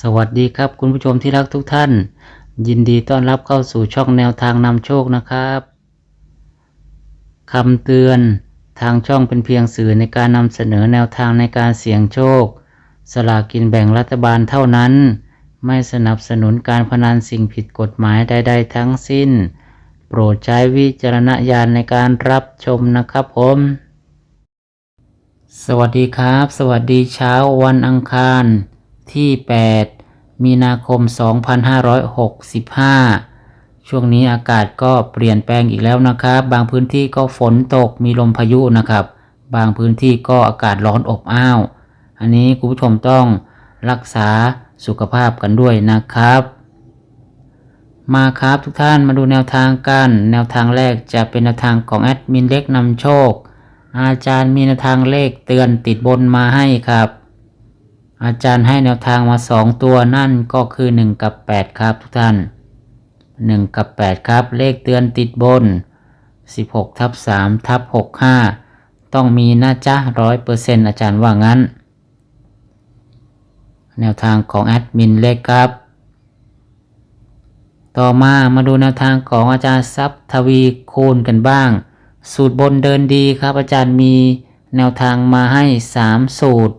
สวัสดีครับคุณผู้ชมที่รักทุกท่าน ยินดีต้อนรับเข้าสู่ช่องแนวทางนำโชคนะครับคำเตือนทางช่องเป็นเพียงสื่อในการนำเสนอแนวทางในการเสี่ยงโชค สลากกินแบ่งรัฐบาลเท่านั้น ไม่สนับสนุนการพนันสิ่งผิดกฎหมายใด ๆ ทั้งสิ้น โปรดใช้วิจารณญาณในการรับชมนะครับผมสวัสดีครับ สวัสดีเช้าวันอังคาร ที่ 8 มีนาคม 2565 ช่วงนี้อากาศก็เปลี่ยนแปลงอีกแล้วนะครับ บางพื้นที่ก็ฝนตกมีลมพายุนะครับ บางพื้นที่ก็อากาศร้อนอบอ้าว อันนี้คุณผู้ชมต้องรักษาสุขภาพกันด้วยนะครับ มาครับทุกท่านมาดูแนวทางกัน แนวทางแรกจะเป็นแนวทางของแอดมินเล็กนำโชค อาจารย์มีแนวทางเลขเตือนติดบนมาให้ครับ อาจารย์ให้แนวทางมา2ตัวนั่นก็คือ1กับ8ครับทุกท่าน1กับ8ครับ เลขเตือนติดบน16ทับ3ทับ65ต้องมีนะจ๊ะร้อยเปอร์เซ็นต์อาจารย์ว่างั้น แนวทางของแอดมินเลขครับ ต่อมามาดูแนวทางของอาจารย์ทรัพทวีคูณกันบ้าง สูตรบนเดินดีครับ อาจารย์มีแนวทางมาให้ 3 สูตร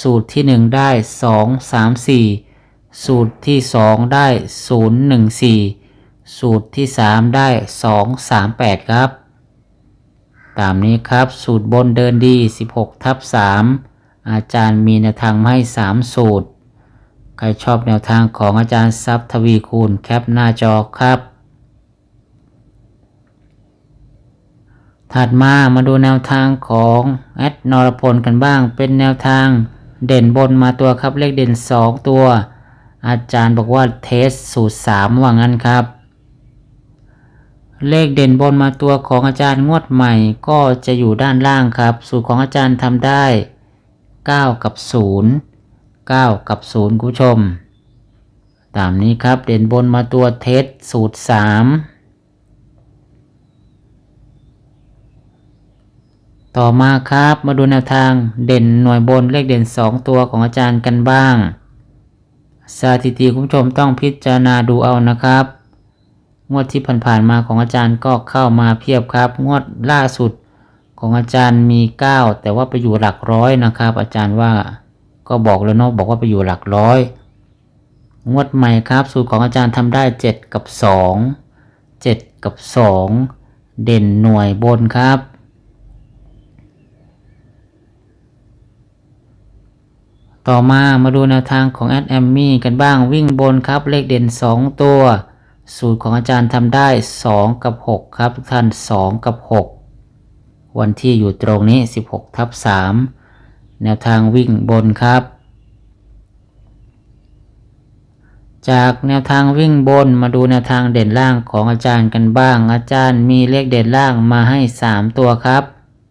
สูตรที่ 1 ได้ 2 3 4 สูตรที่ 2 ได้ 0 1 4 สูตรที่ 3 ได้ 2 3 8 ครับ ตามนี้ครับสูตรบนเดินดี 16 ทับ 3 อาจารย์มีแนวทางให้ 3 สูตร ใครชอบแนวทางของอาจารย์ทรัพย์ทวีคูณแคปหน้าจอครับ ถัดมามาดูแนวทางของแอดนรพลกันบ้างเป็นแนวทาง เด่นบนมาตัวครับเลขเด่น 2 ตัว อาจารย์บอกว่าเทสสูตร 3 ว่างั้นครับ เลขเด่นบนมาตัวของอาจารย์งวดใหม่ก็จะอยู่ด้านล่างครับ สูตรของอาจารย์ทำได้ 9 กับ 0 9 กับ 0 คุณผู้ชม ตามนี้ครับเด่นบนมาตัวเทสสูตร 3 ต่อมาครับมาดูแนวทางเด่นหน่วยบนเลขเด่น 2 ตัวของอาจารย์กันบ้าง สถิติคุณผู้ชมต้องพิจารณาดูเอานะครับ งวดที่ผ่านๆมาของอาจารย์ก็เข้ามาเพียบครับ งวดล่าสุดของอาจารย์มี 9 แต่ว่าไปอยู่หลักร้อยนะครับ อาจารย์ว่าก็บอกแล้วเนาะบอกว่าไปอยู่หลักร้อย งวดใหม่ครับ สูตรของอาจารย์ทำได้ 7 กับ 2 7 กับ 2 เด่นหน่วยบนครับ ต่อมามาดูแนวทางของแอดแอมมี่กันบ้างวิ่งบนครับเลขเด่น 2 ตัว สูตรของอาจารย์ทำได้ 2 กับ 6 ครับ ทุกท่าน 2 กับ 6 วันที่อยู่ตรงนี้ 16ทับ3แนวทางวิ่งบนครับ จากแนวทางวิ่งบนมาดูแนวทางเด่นล่างของอาจารย์กันบ้าง อาจารย์มีเลขเด่นล่างมาให้ 3 ตัวครับ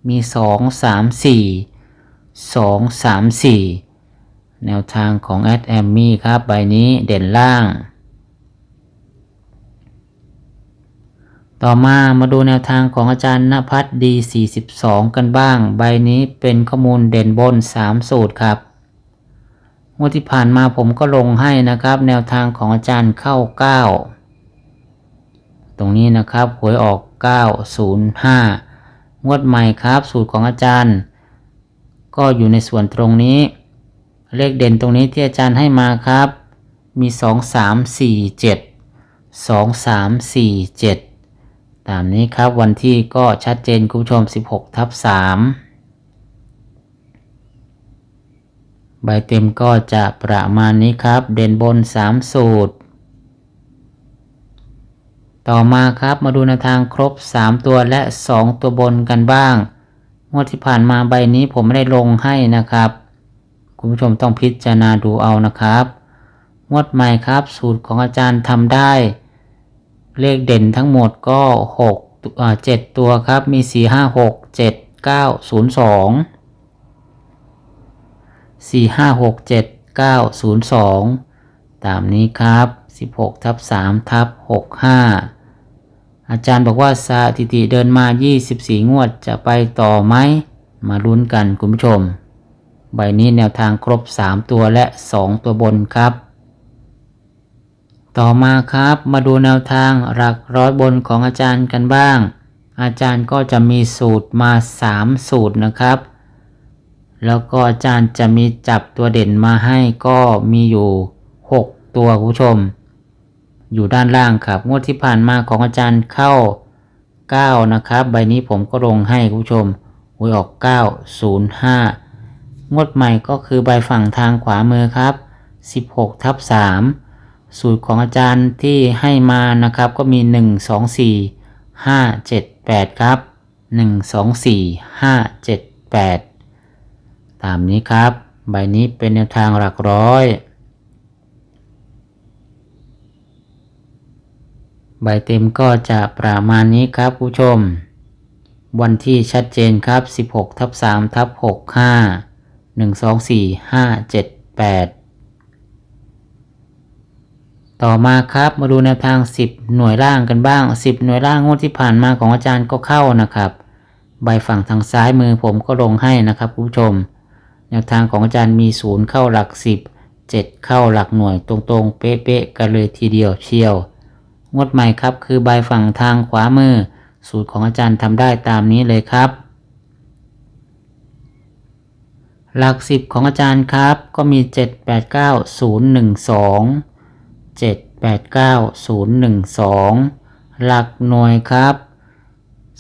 มี 2 3 4 2 3 4 แนวทางของแอดแอมมี่ครับใบนี้เด่นล่าง ต่อมามาดูแนวทางของอาจารย์ณพัฒดี 42 กันบ้าง ใบนี้เป็นข้อมูลเด่นบน 3 สูตรครับงวดที่ผ่านมาผมก็ลงให้นะครับ แนวทางของอาจารย์เข้า 9 ตรงนี้นะครับหวยออก 905 งวดใหม่ครับ สูตรของอาจารย์ ก็อยู่ในส่วนตรงนี้ เลขเด่นตรงนี้ที่อาจารย์ให้มาครับ มี 2 3 4 7 2 3 4 7 ตามนี้ครับวันที่ก็ชัดเจนคุณผู้ชม 16ทับ3ใบเต็มก็จะประมาณนี้ครับ เด่นบน 3 สูตร ต่อมาครับมาดูแนวทางครบ 3 ตัวและ 2 ตัวบนกันบ้างงวดที่ผ่านมาใบนี้ผมไม่ได้ลงให้นะครับ คุณผู้ชมต้องพิจารณาดูเอานะครับงวดใหม่ครับ สูตรของอาจารย์ทำได้ เลขเด่นทั้งหมดก็6อ่า7ตัวครับ มี 4 5 6 7 9 0 2 4 5 6 7 9 0 2 ตามนี้ครับ 16ทับ3ทับ65 อาจารย์บอกว่าสถิติเดินมา 24 งวดจะไปต่อไหม มาลุ้นกันคุณผู้ชม ใบนี้แนวทางครบ 3 ตัวและ 2 ตัวบนครับ ต่อมาครับมาดูแนวทางหลักร้อยบนของอาจารย์กันบ้าง อาจารย์ก็จะมีสูตรมา 3 สูตรนะครับ แล้วก็อาจารย์จะมีจับตัวเด่นมาให้ก็มีอยู่ 6 ตัวคุณผู้ชม อยู่ด้านล่างครับ งวดที่ผ่านมาของอาจารย์เข้า 9 นะครับ ใบนี้ผมก็ลงให้คุณผู้ชมหวยออก 905 งวดใหม่ก็คือใบฝั่งทางขวามือครับ 16ทับ3สูตรของอาจารย์ที่ให้มานะครับก็มี 1 2 4 5 7 8 ครับ 1 2 4 5 7 8 ตามนี้ครับ ใบนี้เป็นแนวทางหลักร้อย ใบเต็มก็จะประมาณนี้ครับผู้ชม วันที่ชัดเจนครับ 16ทับ3ทับ65 1 2 4 5 7 8ต่อมาครับมาดูแนวทาง 10 หน่วยล่างกันบ้าง 10 หน่วยล่างงวดที่ผ่านมาของอาจารย์ก็เข้านะครับ ใบฝั่งทางซ้ายมือผมก็ลงให้นะครับผู้ชม แนวทางของอาจารย์มี 0 เข้าหลัก 10 7 เข้าหลักหน่วยตรงๆ เป๊ะๆกันเลยทีเดียวเชียว งวดใหม่ครับคือใบฝั่งทางขวามือ สูตรของอาจารย์ทำได้ตามนี้เลยครับ หลักสิบของอาจารย์ครับ ก็มี 7 8 9 0 1 2 7 8 9 0 1 2 หลักหน่วยครับ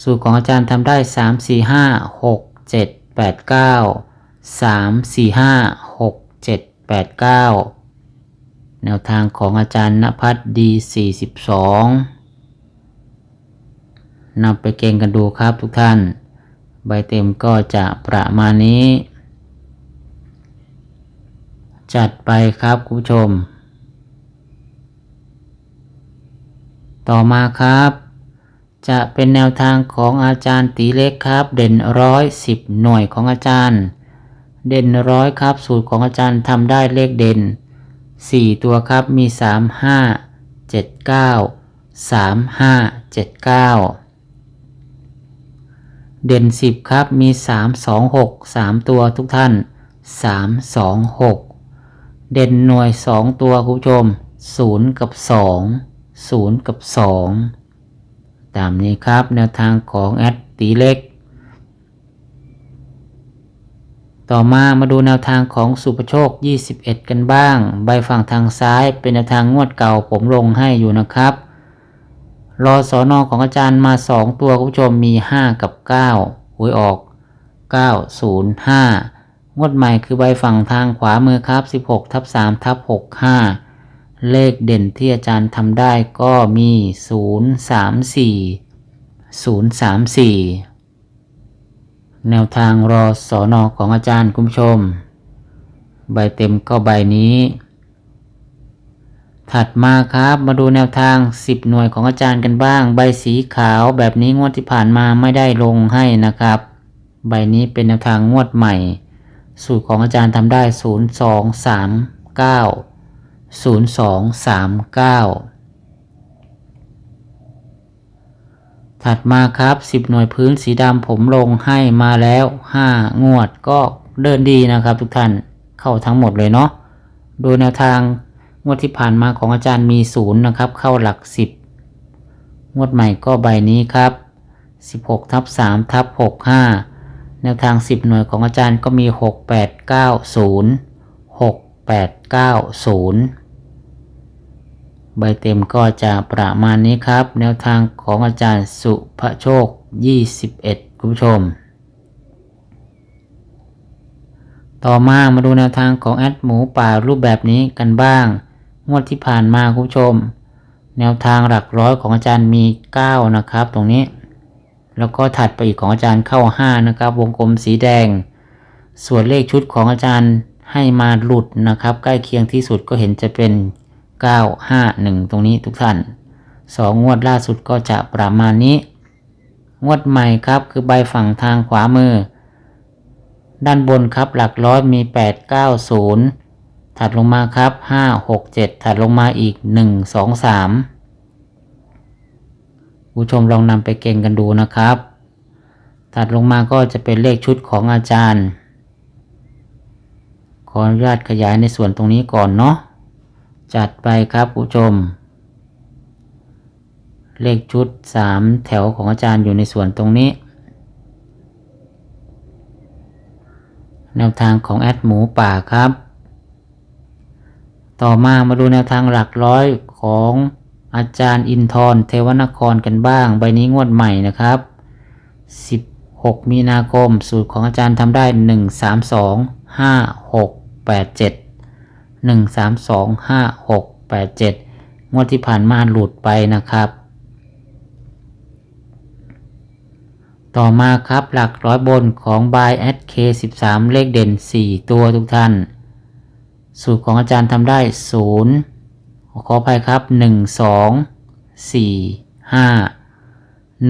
สูตรของอาจารย์ทำได้ 3 4 5 6 7 8 9 3 4 5 6 7 8 9 แนวทางของอาจารย์ณพัฒน์ดี42นำไปเก่งกันดูครับทุกท่าน ใบเต็มก็จะประมาณนี้ จัดไปครับคุณผู้ชม ต่อมาครับ จะเป็นแนวทางของอาจารย์ตีเล็กครับ เด่นร้อยสิบหน่วยของอาจารย์ เด่นร้อยครับ สูตรของอาจารย์ทำได้เลขเด่น 4 ตัวครับมี 3 5 7 9 3 5 7 9 เด่น 10 ครับมี 3 2 6 3 ตัวทุกท่าน 3 2 6 เด่นหน่วย 2 ตัวคุณผู้ชม 0 กับ 2 0 กับ 2 ตามนี้ครับแนวทางของแอดตีเล็ก ต่อมามาดูแนวทางของสุภโชค 21 กันบ้าง ใบฝั่งทางซ้ายเป็นแนวทางงวดเก่าผมลงให้อยู่นะครับ รอสอนอของอาจารย์มา 2 ตัวคุณผู้ชมมี 5 กับ9หวยออก 905 งวดใหม่คือใบฝั่งทางขวามือครับ 16ทับ3ทับ65 เลขเด่นที่อาจารย์ทำได้ก็มี 034 034 แนวทางรอสอนอของอาจารย์คุณผู้ชม ใบเต็มก็ใบนี้ ถัดมาครับมาดูแนวทาง 10 หน่วยของอาจารย์กันบ้าง ใบสีขาวแบบนี้งวดที่ผ่านมาไม่ได้ลงให้นะครับ ใบนี้เป็นแนวทางงวดใหม่ สูตรของอาจารย์ทำได้ 0 2 3 9 0 2 3 9 ถัดมาครับ 10 หน่วยพื้นสีดำผมลงให้มาแล้ว 5 งวดก็เดินดีนะครับทุกท่านเข้าทั้งหมดเลยเนาะโดยแนวทางงวดที่ผ่านมาของอาจารย์มี 0 นะครับ เข้าหลัก 10 งวดใหม่ก็ใบนี้ครับ 16ทับ3ทับ65 แนวทาง 10 หน่วยของอาจารย์ก็มี 6 8 9 0 6 8 9 0 ใบเต็มก็จะประมาณนี้ครับ แนวทางของอาจารย์สุภโชค 21 คุณผู้ชม ต่อมามาดูแนวทางของแอดหมูป่ารูปแบบนี้กันบ้าง งวดที่ผ่านมาคุณผู้ชม แนวทางหลักร้อยของอาจารย์มี 9 นะครับตรงนี้ แล้วก็ถัดไปอีกของอาจารย์เข้า 5 นะครับ วงกลมสีแดง ส่วนเลขชุดของอาจารย์ให้มาหลุดนะครับ ใกล้เคียงที่สุดก็เห็นจะเป็น 951 ตรงนี้ทุกท่าน 2 งวดล่าสุดก็จะประมาณนี้ งวดใหม่ครับคือใบฝั่งทางขวามือ ด้านบนครับหลักร้อยมี 890 ถัดลงมาครับ 567 ถัดลงมาอีก 1 2 3 ผู้ชมลองนำไปเก่งกันดูนะครับ ถัดลงมาก็จะเป็นเลขชุดของอาจารย์ ขออนุญาตขยายในส่วนตรงนี้ก่อนเนาะ จัดไปครับผู้ชม เลขชุด 3 แถวของอาจารย์อยู่ในส่วนตรงนี้ แนวทางของแอดหมูป่าครับ ต่อมามาดูแนวทางหลักร้อยของ อาจารย์อินทร์เทวนครกันบ้าง ใบนี้งวดใหม่นะครับ 16 มีนาคม สูตรของอาจารย์ทำได้ 1 3 2 5 6 8 7 1 3 2 5 6 8 7 งวดที่ผ่านมาหลุดไปนะครับ ต่อมาครับหลักร้อยบนของ by at k 13 เลขเด่น 4 ตัวทุกท่าน สูตรของอาจารย์ทำได้ 0 ขออภัยครับ 1 2 4 5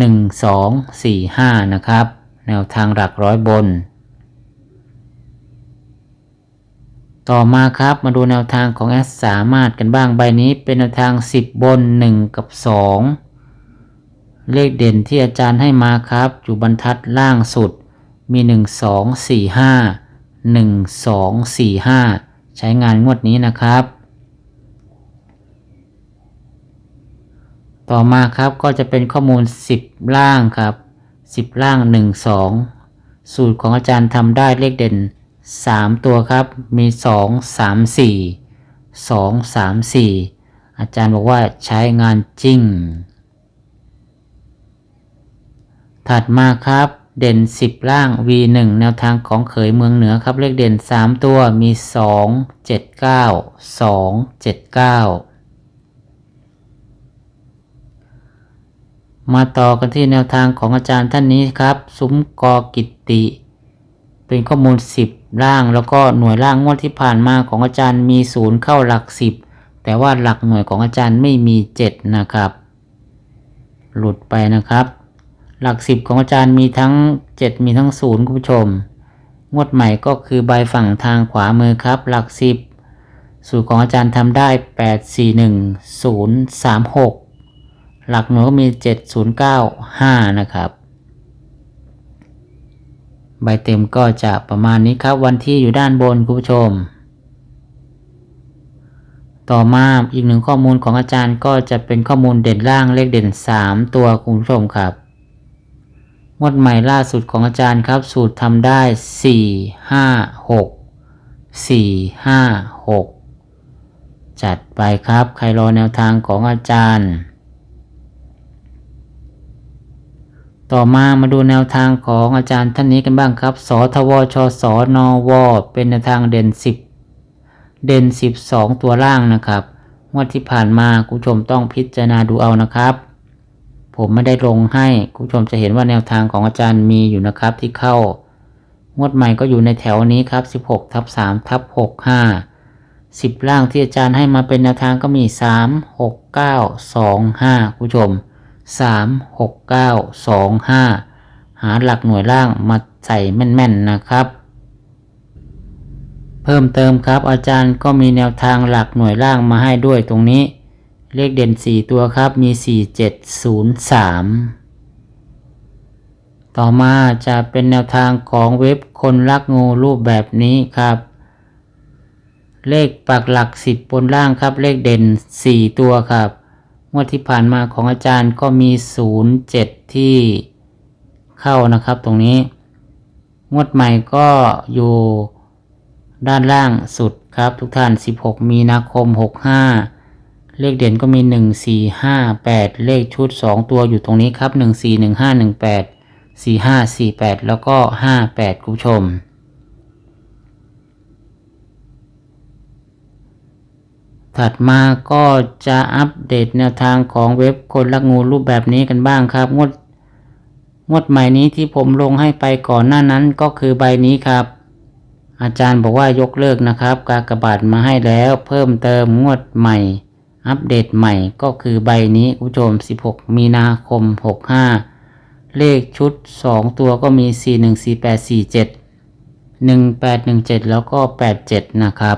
1 2 4 5 นะครับ แนวทางหลักร้อยบน ต่อมาครับมาดูแนวทางของแอสสามารถกันบ้างใบนี้เป็นแนวทาง 10 บน 1 กับ 2 เลขเด่นที่อาจารย์ให้มาครับ อยู่บรรทัดล่างสุดมี 1 2 4 5 1 2 4 5 ใช้งานงวดนี้นะครับ ต่อมาครับก็จะเป็นข้อมูล 10 ล่างครับ 10 ล่าง 1 2 สูตรของอาจารย์ทำได้เลขเด่น 3 ตัวครับ มี 2 3 4 2 3 4 อาจารย์บอกว่าใช้งานจริง ถัดมาครับเด่น 10 ล่าง V1 แนวทางของเขยเมืองเหนือครับ เลขเด่น 3 ตัวมี 2 7 9 2 7 9 มาต่อกันที่แนวทางของอาจารย์ท่านนี้ครับ ซุ้มกอกิติ เป็นข้อมูล 10ล่าง แล้วก็หน่วยล่างงวดที่ผ่านมาของอาจารย์มีศูนย์เข้าหลัก 10 แต่ว่าหลักหน่วยของอาจารย์ไม่มี 7 นะครับ หลุดไปนะครับ หลัก 10 ของอาจารย์มีทั้ง 7 มีทั้ง0คุณผู้ชม งวดใหม่ก็คือใบฝั่งทางขวามือครับ หลัก 10 สูตรของอาจารย์ทำได้ 8 4 1 0 3 6 หลักหน่วยก็มี 7095 นะครับ ใบเต็มก็จะประมาณนี้ครับ วันที่อยู่ด้านบนคุณผู้ชม ต่อมาอีกหนึ่งข้อมูลของอาจารย์ก็จะเป็นข้อมูลเด่นล่างเลขเด่น 3 ตัวคุณผู้ชมครับงวดใหม่ล่าสุดของอาจารย์ครับ สูตรทำได้ 4 5 6 4 5 6 จัดไปครับ ใครรอแนวทางของอาจารย์ ต่อมามาดูแนวทางของอาจารย์ท่านนี้กันบ้างครับ สทวชสนว เป็นแนวทางเด่น 10 เด่น 12 ตัวล่างนะครับงวดที่ผ่านมาคุณผู้ชมต้องพิจารณาดูเอานะครับ ผมไม่ได้ลงให้คุณผู้ชมจะเห็นว่าแนวทางของอาจารย์มีอยู่นะครับที่เข้างวดใหม่ก็อยู่ในแถวนี้ครับ 16ทับ3ทับ6 5 10 ล่างที่อาจารย์ให้มาเป็นแนวทางก็มี 3 6 9 2 5คุณผู้ชม 3 6 9 2 5 หาหลักหน่วยล่างมาใส่แม่นๆนะครับ เพิ่มเติมครับอาจารย์ก็มีแนวทางหลักหน่วยล่างมาให้ด้วยตรงนี้ เลขเด่น 4 ตัวครับมี 4 7 0 3ต่อมาจะเป็นแนวทางของเว็บคนรักงูรูปแบบนี้ครับ เลขปักหลัก 10 บนล่างครับ เลขเด่น 4 ตัวครับ งวดที่ผ่านมาของอาจารย์ก็มี 07 ที่เข้านะครับตรงนี้ งวดใหม่ก็อยู่ด้านล่างสุดครับทุกท่าน 16 มีนาคม 65 เลขเด่นก็มี 1 4 5 8 เลขชุด 2 ตัวอยู่ตรงนี้ครับ 1 4 1 5 1 8 4 5 4 8 แล้วก็ 58 คุณผู้ชม ถัดมาก็จะอัปเดตแนวทางของเว็บคนรักงูรูปแบบนี้กันบ้างครับ งวดงวดใหม่นี้ที่ผมลงให้ไปก่อนหน้านั้นก็คือใบนี้ครับ อาจารย์บอกว่ายกเลิกนะครับ กากบาทมาให้แล้วเพิ่มเติมงวดใหม่ อัปเดตใหม่ก็คือใบนี้คุณผู้ชม 16 มีนาคม 65 เลขชุด 2 ตัวก็มี 414847 1817 แล้วก็ 87 นะครับ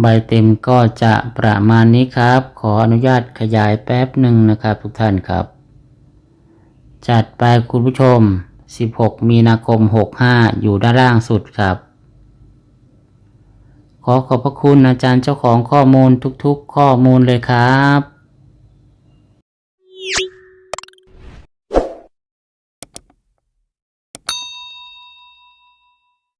ใบเต็มก็จะประมาณนี้ครับ ขออนุญาตขยายแป๊บหนึ่งนะครับทุกท่านครับ จัดไปคุณผู้ชม 16 มีนาคม 65 อยู่ด้านล่างสุดครับ ขอขอบพระคุณอาจารย์เจ้าของข้อมูลทุกๆ ข้อมูลเลยครับ